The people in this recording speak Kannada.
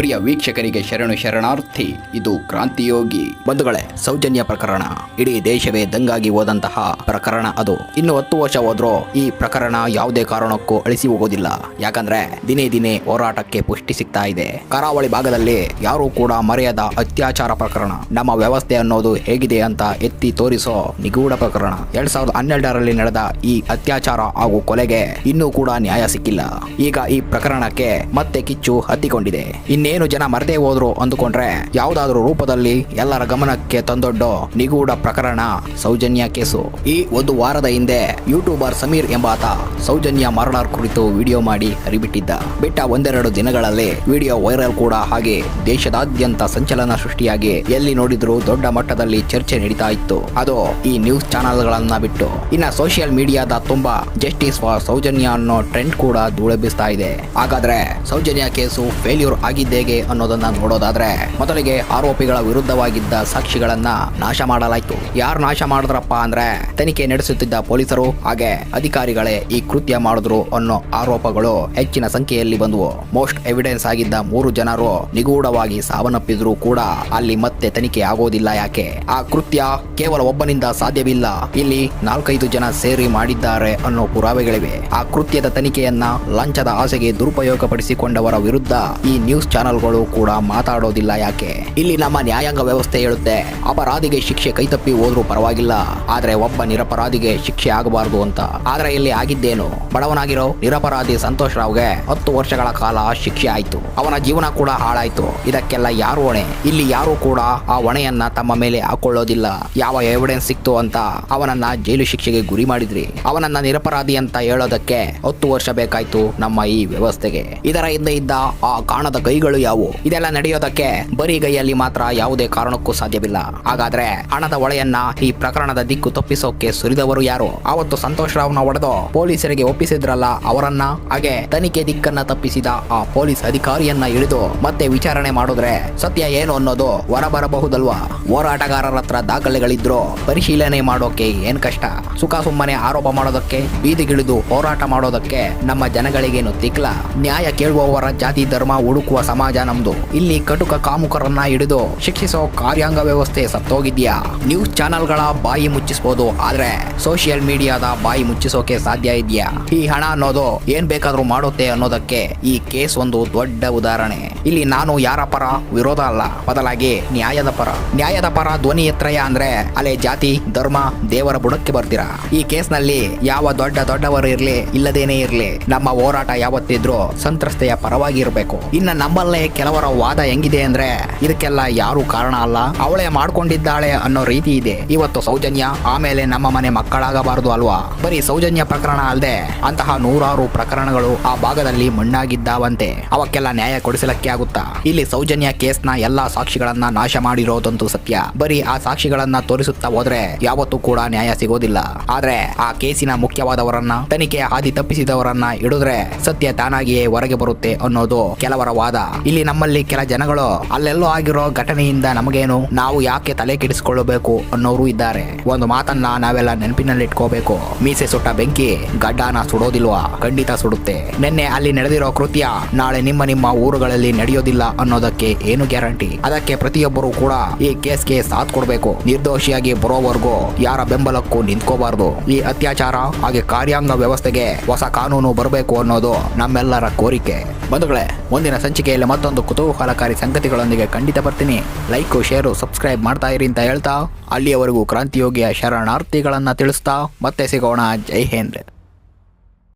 ಪ್ರಿಯ ವೀಕ್ಷಕರಿಗೆ ಶರಣು ಶರಣಾರ್ಥಿ, ಇದು ಕ್ರಾಂತಿಯೋಗಿ. ಬಂಧುಗಳೇ, ಸೌಜನ್ಯ ಪ್ರಕರಣ. ಇಡೀ ದೇಶವೇ ದಂಗಾಗಿ ಹೋದಂತಹ ಪ್ರಕರಣ ಅದು. ಇನ್ನು ಹತ್ತು ವರ್ಷ ಹೋದ್ರೂ ಈ ಪ್ರಕರಣ ಯಾವುದೇ ಕಾರಣಕ್ಕೂ ಅಳಿಸಿ ಹೋಗೋದಿಲ್ಲ. ಯಾಕಂದ್ರೆ ದಿನೇ ದಿನೇ ಹೋರಾಟಕ್ಕೆ ಪುಷ್ಟಿ ಸಿಗ್ತಾ ಇದೆ. ಕರಾವಳಿ ಭಾಗದಲ್ಲಿ ಯಾರೂ ಕೂಡ ಮರೆಯದ ಅತ್ಯಾಚಾರ ಪ್ರಕರಣ. ನಮ್ಮ ವ್ಯವಸ್ಥೆ ಅನ್ನೋದು ಹೇಗಿದೆ ಅಂತ ಎತ್ತಿ ತೋರಿಸೋ ನಿಗೂಢ ಪ್ರಕರಣ. ಎರಡ್ ಸಾವಿರದ ಹನ್ನೆರಡರಲ್ಲಿ ನಡೆದ ಈ ಅತ್ಯಾಚಾರ ಹಾಗೂ ಕೊಲೆಗೆ ಇನ್ನೂ ಕೂಡ ನ್ಯಾಯ ಸಿಕ್ಕಿಲ್ಲ. ಈಗ ಈ ಪ್ರಕರಣಕ್ಕೆ ಮತ್ತೆ ಕಿಚ್ಚು ಹತ್ತಿಕೊಂಡಿದೆ. ಇನ್ನೇನು ಜನ ಮರದೇ ಹೋದ್ರು ಅಂದುಕೊಂಡ್ರೆ ಯಾವ್ದಾದ್ರು ರೂಪದಲ್ಲಿ ಎಲ್ಲರ ಗಮನಕ್ಕೆ ತಂದೊಡ್ಡ ನಿಗೂಢ ಪ್ರಕರಣ ಸೌಜನ್ಯ ಕೇಸು. ಈ ಒಂದು ವಾರದ ಹಿಂದೆ ಯೂಟ್ಯೂಬರ್ ಸಮೀರ್ ಎಂಬಾತ ಸೌಜನ್ಯ ಮರಣರ್ ಕುರಿತು ವಿಡಿಯೋ ಮಾಡಿ ಹರಿಬಿಟ್ಟಿದ್ದ. ಬಿಟ್ಟ ಒಂದೆರಡು ದಿನಗಳಲ್ಲಿ ವಿಡಿಯೋ ವೈರಲ್ ಕೂಡ ಹಾಗೆ ದೇಶದಾದ್ಯಂತ ಸಂಚಲನ ಸೃಷ್ಟಿಯಾಗಿ ಎಲ್ಲಿ ನೋಡಿದ್ರು ದೊಡ್ಡ ಮಟ್ಟದಲ್ಲಿ ಚರ್ಚೆ ನಡೀತಾ ಇತ್ತು. ಅದು ಈ ನ್ಯೂಸ್ ಚಾನೆಲ್ಗಳನ್ನ ಬಿಟ್ಟು. ಇನ್ನ ಸೋಷಿಯಲ್ ಮೀಡಿಯಾದ ತುಂಬಾ ಜಸ್ಟಿಸ್ ಫಾರ್ ಸೌಜನ್ಯ ಅನ್ನೋ ಟ್ರೆಂಡ್ ಕೂಡ ಧೂಳೆಬ್ಬಿಸ್ತಾ ಇದೆ. ಹಾಗಾದ್ರೆ ಸೌಜನ್ಯ ಕೇಸು ಫೇಲ್ಯೂರ್ ಆಗಿದ್ದೇಗೆ ಅನ್ನೋದನ್ನ ನೋಡೋದಾದ್ರೆ ಮೊದಲಿಗೆ ಆರೋಪಿಗಳ ವಿರುದ್ಧವಾಗಿದ್ದ ಸಾಕ್ಷಿಗಳನ್ನ ನಾಶ ಮಾಡಲಾಯ್ತು. ಯಾರು ನಾಶ ಮಾಡಿದ್ರಪ್ಪ ಅಂದ್ರೆ ತನಿಖೆ ನಡೆಸುತ್ತಿದ್ದ ಪೊಲೀಸರು, ಹಾಗೆ ಅಧಿಕಾರಿಗಳೇ ಈ ಕೃತ್ಯ ಮಾಡಿದ್ರು ಅನ್ನೋ ಆರೋಪಗಳು ಹೆಚ್ಚಿನ ಸಂಖ್ಯೆಯಲ್ಲಿ ಬಂದವು. ಮೋಸ್ಟ್ ಎವಿಡೆನ್ಸ್ ಆಗಿದ್ದ ಮೂರು ಜನರು ನಿಗೂಢವಾಗಿ ಸಾವನ್ನಪ್ಪಿದ್ರು ಕೂಡ ಅಲ್ಲಿ ಮತ್ತೆ ತನಿಖೆ ಆಗೋದಿಲ್ಲ ಯಾಕೆ? ಆ ಕೃತ್ಯ ಕೇವಲ ಒಬ್ಬನಿಂದ ಸಾಧ್ಯವಿಲ್ಲ. ಇಲ್ಲಿ ನಾಲ್ಕೈದು ಜನ ಸೇರಿ ಮಾಡಿದ್ದಾರೆ ಅನ್ನೋ ಪುರಾವೆಗಳಿವೆ. ಆ ಕೃತ್ಯದ ತನಿಖೆಯನ್ನ ಲಂಚದ ಆಸೆಗೆ ದುರುಪಯೋಗಪಡಿಸಿಕೊಂಡವರ ವಿರುದ್ಧ ಈ ನ್ಯೂಸ್ ಚಾನೆಲ್ಗಳು ಕೂಡ ಮಾತಾಡೋದಿಲ್ಲ ಯಾಕೆ? ಇಲ್ಲಿ ನಮ್ಮ ನ್ಯಾಯಾಂಗ ವ್ಯವಸ್ಥೆ ಹೇಳುತ್ತೆ. ಅಪರಾಧಿಗೆ ಶಿಕ್ಷೆ ಕೈತಪ್ಪಿ ಹೋದ್ರೂ ಪರವಾಗಿಲ್ಲ. ಆದ್ರೆ ಒಬ್ಬ ನಿರಪರಾಧಿಗೆ ಶಿಕ್ಷೆ ಆಗಬಾರದು ಅಂತ. ಆದ್ರೆ ಇಲ್ಲಿ ಆಗಿದ್ದೇನು? ಬಡವನಾಗಿರೋ ನಿರಪರಾಧಿ ಸಂತೋಷ್ ರಾವ್ಗೆ ಹತ್ತು ವರ್ಷಗಳ ಕಾಲ ಶಿಕ್ಷೆ ಆಯ್ತು. ಅವನ ಜೀವನ ಕೂಡ ಹಾಳಾಯ್ತು. ಇದಕ್ಕೆಲ್ಲ ಯಾರು ಹೊಣೆ? ಇಲ್ಲಿ ಯಾರು ಕೂಡ ಆ ಹೊಣೆಯನ್ನ ತಮ್ಮ ಮೇಲೆ ಹಾಕೊಳ್ಳೋದಿಲ್ಲ. ಯಾವ ಎವಿಡೆನ್ಸ್ ಸಿಕ್ತು ಅಂತ ಅವನನ್ನ ಜೈಲು ಶಿಕ್ಷೆಗೆ ಗುರಿ ಮಾಡಿದ್ರಿ. ಅವನನ್ನ ನಿರಪರಾಧಿ ಅಂತ ಹೇಳೋದಕ್ಕೆ ಹತ್ತು ವರ್ಷ ಬೇಕಾಯ್ತು ನಮ್ಮ ಈ ವ್ಯವಸ್ಥೆಗೆ. ಇದರ ಹಿಂದೆ ಇದ್ದ ಆ ಕಾಣದ ಕೈಗಳು ಯಾವುವು ಇದೆಲ್ಲ ನಡೆಯೋದಕ್ಕೆ ಬರೀ ಗೈಯಲ್ಲಿ ಮಾತ್ರ ಯಾವುದೇ ಕಾರಣಕ್ಕೂ ಸಾಧ್ಯವಿಲ್ಲ. ಹಾಗಾದ್ರೆ ಹಣದ ಒಳೆಯನ್ನ ಈ ಪ್ರಕರಣದ ದಿಕ್ಕು ತಪ್ಪಿಸೋಕೆ ಸುರಿದವರು ಯಾರು? ಅವತ್ತು ಸಂತೋಷ್ ರಾವ್ನ ಒಡೆದು ಪೊಲೀಸರಿಗೆ ಒಪ್ಪಿಸಿದ್ರಲ್ಲ ಅವರನ್ನ? ಹಾಗೆ ತನಿಖೆ ದಿಕ್ಕನ್ನ ತಪ್ಪಿಸಿದ ಆ ಪೊಲೀಸ್ ಅಧಿಕಾರಿಯನ್ನ ಹಿಡಿದು ಮತ್ತೆ ವಿಚಾರಣೆ ಮಾಡಿದ್ರೆ ಸತ್ಯ ಏನು ಅನ್ನೋದು ಹೊರಬರಬಹುದಲ್ವಾ? ಹೋರಾಟಗಾರರ ಹತ್ರ ದಾಖಲೆಗಳಿದ್ರು ಪರಿಶೀಲನೆ ಮಾಡೋಕೆ ಏನ್ ಕಷ್ಟ? ಸುಖ ಸುಮ್ಮನೆ ಆರೋಪ ಮಾಡೋದಕ್ಕೆ, ಬೀದಿಗಿಳಿದು ಹೋರಾಟ ಮಾಡೋದಕ್ಕೆ ನಮ್ಮ ಜನಗಳಿಗೇನು ತಿಕ್ಲ ನ್ಯಾಯ ಕೇಳುವವರ ಜಾತಿ, ಧರ್ಮ, ಹುಡುಕುವ ಸಮಾಜ ನಮ್ದು. ಇಲ್ಲಿ ಕಟುಕ ಕಾಮುಕರನ್ನ ಹಿಡಿದು ಶಿಕ್ಷಿಸೋ ಕಾರ್ಯಾಂಗ ವ್ಯವಸ್ಥೆ ಸತ್ತೋಗಿದ್ಯಾ? ನ್ಯೂಸ್ ಚಾನೆಲ್ಗಳ ಬಾಯಿ ಮುಚ್ಚಿಸಬಹುದು ಆದ್ರೆ ಸೋಷಿಯಲ್ ಮೀಡಿಯಾದ ಬಾಯಿ ಮುಚ್ಚಿಸೋಕೆ ಸಾಧ್ಯ ಇದೆಯಾ? ಈ ಹಣ ಅನ್ನೋದು ಏನ್ ಬೇಕಾದ್ರೂ ಮಾಡುತ್ತೆ ಅನ್ನೋದಕ್ಕೆ ಈ ಕೇಸ್ ಒಂದು ದೊಡ್ಡ ಉದಾಹರಣೆ. ಇಲ್ಲಿ ನಾನು ಯಾರ ಪರ? ವಿರೋಧ ಅಲ್ಲ. ಬದಲಾಗಿ ನ್ಯಾಯದ ಪರ. ನ್ಯಾಯದ ಪರ ಧ್ವನಿ ಎತ್ತರಯ ಅಂದ್ರೆ ಅಲೆ ಜಾತಿ, ಧರ್ಮ, ದೇವರ ಬುಡಕ್ಕೆ ಬರ್ತೀರಾ? ಈ ಕೇಸ್ನಲ್ಲಿ ಯಾವ ದೊಡ್ಡ ದೊಡ್ಡವರು ಇರ್ಲಿ, ಇಲ್ಲದೇನೆ ಇರ್ಲಿ, ನಮ್ಮ ಹೋರಾಟ ಯಾವತ್ತಿದ್ರು ಸಂತ್ರಸ್ತೆಯ ಪರವಾಗಿ ಇರಬೇಕು. ಇನ್ನ ನಮ್ಮಲ್ಲೇ ಕೆಲವರ ವಾದ ಹೆಂಗಿದೆ ಅಂದ್ರೆ ಇದಕ್ಕೆಲ್ಲ ಯಾರು ಕಾರಣ ಅಲ್ಲ. ಅವಳೇ ಮಾಡ್ಕೊಂಡಿದ್ದಾಳೆ ಅನ್ನೋ ರೀತಿ ಇದೆ. ಇವತ್ತು ಸೌಜನ್ಯ ಆಮೇಲೆ ನಮ್ಮ ಮನೆ ಮಕ್ಕಳಾಗಬಾರದು ಅಲ್ವಾ? ಬರೀ ಸೌಜನ್ಯ ಪ್ರಕರಣ ಅಲ್ಲದೆ ಅಂತಹ ನೂರಾರು ಪ್ರಕರಣಗಳು ಆ ಭಾಗದಲ್ಲಿ ಮಣ್ಣಾಗಿದ್ದಾವಂತೆ. ಅವಕ್ಕೆಲ್ಲ ನ್ಯಾಯ ಕೊಡಿಸಲಕ್ಕೆ ಆಗುತ್ತಾ? ಇಲ್ಲಿ ಸೌಜನ್ಯ ಕೇಸ್ನ ಎಲ್ಲಾ ಸಾಕ್ಷಿಗಳನ್ನ ನಾಶ ಮಾಡಿರೋದಂತೂ ಸತ್ಯ. ಬರೀ ಆ ಸಾಕ್ಷಿಗಳನ್ನ ತೋರಿಸುತ್ತಾ ಹೋದ್ರೆ ಯಾವತ್ತೂ ಕೂಡ ನ್ಯಾಯ ಸಿಗೋದಿಲ್ಲ. ಆದ್ರೆ ಆ ಕೇಸಿನ ಮುಖ್ಯವಾದವರನ್ನ, ತನಿಖೆ ಹಾದಿ ತಪ್ಪಿಸಿದವರನ್ನ ಹಿಡಿದ್ರೆ ಸತ್ಯ ತಾನಾಗಿಯೇ ಹೊರಗೆ ಬರುತ್ತೆ ಅನ್ನೋದು ಕೆಲವರ ವಾದ. ಇಲ್ಲಿ ನಮ್ಮಲ್ಲಿ ಕೆಲ ಜನಗಳು ಅಲ್ಲೆಲ್ಲೋ ಆಗಿರೋ ಘಟನೆಯಿಂದ ನಮಗೇನು ನಾವು ಯಾಕೆ ತಲೆ ಕೆಡಿಸಿಕೊಳ್ಳಬೇಕು ಅನ್ನೋರು ಇದ್ದಾರೆ. ಒಂದು ಮಾತನ್ನ ನಾವೆಲ್ಲ ನೆನಪಿನಲ್ಲಿಟ್ಕೋಬೇಕು. ಮೀಸೆ ಸುಟ್ಟ ಬೆಂಕಿ ಗಡ್ಡಾನ ಸುಡೋದಿಲ್ವಾ? ಖಂಡಿತ ಸುಡುತ್ತೆ. ನಿನ್ನೆ ಅಲ್ಲಿ ನಡೆದಿರೋ ಕೃತ್ಯ ನಾಳೆ ನಿಮ್ಮ ನಿಮ್ಮ ಊರುಗಳಲ್ಲಿ ನಡೆಯೋದಿಲ್ಲ ಅನ್ನೋದಕ್ಕೆ ಏನು ಗ್ಯಾರಂಟಿ? ಅದಕ್ಕೆ ಪ್ರತಿಯೊಬ್ಬರು ಕೂಡ ಈ ಕೇಸ್ಗೆ ಸಾಥ್ ಕೊಡಬೇಕು. ನಿರ್ದೋಷಿಯಾಗಿ ಬರೋವರೆಗೂ ಯಾರ ಬೆಂಬಲಕ್ಕೂ ನಿಂತ್ಕೋಬಾರದು. ಈ ಅತ್ಯಾಚಾರ ಹಾಗೆ ಕಾರ್ಯಾಂಗ ವ್ಯವಸ್ಥೆಗೆ ಹೊಸ ಕಾನೂನು ಬರಬೇಕು ಅನ್ನೋದು ನಮ್ಮೆಲ್ಲರ ಕೋರಿಕೆ. ಬಂಧುಗಳೇ, ಮುಂದಿನ ಸಂಚಿಕೆಯಲ್ಲಿ ಮತ್ತೊಂದು ಕುತೂಹಲಕಾರಿ ಸಂಗತಿಗಳೊಂದಿಗೆ ಖಂಡಿತ ಬರ್ತೀನಿ. ಲೈಕ್, ಶೇರು, ಸಬ್ಸ್ಕ್ರೈಬ್ ಮಾಡ್ತಾ ಇರಿ ಅಂತ ಹೇಳ್ತಾ, ಅಲ್ಲಿಯವರೆಗೂ ಕ್ರಾಂತಿಯೋಗಿಯ ಶರಣಾರ್ಥಿಗಳನ್ನ ತಿಳಿಸ್ತಾ, ಮತ್ತೆ ಸಿಗೋಣ. ಜೈ ಹಿಂದ್.